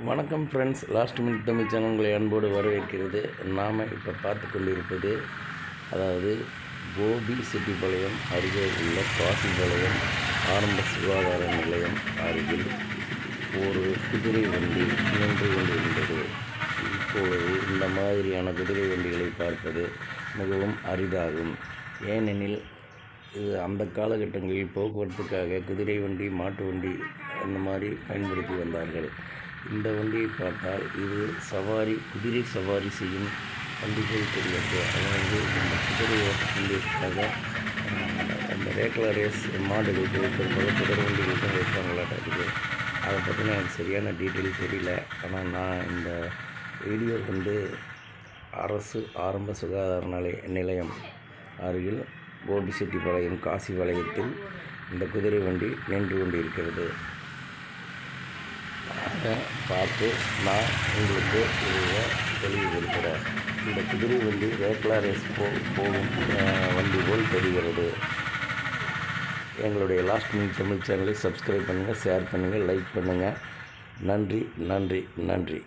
வணக்கம் friends last minute Tamil channel உங்களை அன்போடு வரவேற்கிறது. நாம் இப்போ பார்த்து கொண்டிருப்பது அதாவது கோபி செட்டிப்பாளையம் அருகே உள்ள காசிபாளையம் ஆரம்ப சுகாதார நிலையம் அருகில் ஒரு குதிரை வண்டி நின்று கொண்டிருந்தது. இப்பொழுது இந்த மாதிரியான குதிரை வண்டிகளை பார்ப்பது மிகவும் அரிதாகும். ஏனெனில் இது அந்த காலகட்டங்களில் போக்குவரத்துக்காக குதிரை வண்டி மாட்டு வண்டி அந்த மாதிரி பயன்படுத்தி வந்தார்கள். இந்த வண்டியை பார்த்தால் இது சவாரி குதிரை சவாரி செய்யும் வண்டிகள் தெரியாது. அதாவது நம்ம குதிரை ஓட்டத்திற்காக அந்த ரேக்லா ரேஸ் மாடுகளுக்கு பெரும்பாலும் குதிரை வண்டிகளுக்கு வைப்பாங்களாட்ட இருக்குது அதை பற்றின எனக்கு சரியான டீட்டெயில் தெரியல. ஆனால் நான் இந்த வீடியோ வந்து அரசு ஆரம்ப சுகாதார நிலைய நிலையம் அருகில் கோபிசெட்டிப்பாளையம் காசி வளையத்தில் இந்த குதிரை வண்டி நின்று கொண்டிருக்கிறது. அதை பார்த்து நான் உங்களுக்கு இதை கொடுக்குறேன். இந்த குதிரை வண்டி ரேக்லா ரேஸ் போ போகும் வண்டி போல் தெரிகிறது. எங்களுடைய லாஸ்ட் மினிட் தமிழ் சேனலை சப்ஸ்கிரைப் பண்ணுங்கள் ஷேர் பண்ணுங்கள் லைக் பண்ணுங்கள் நன்றி நன்றி நன்றி.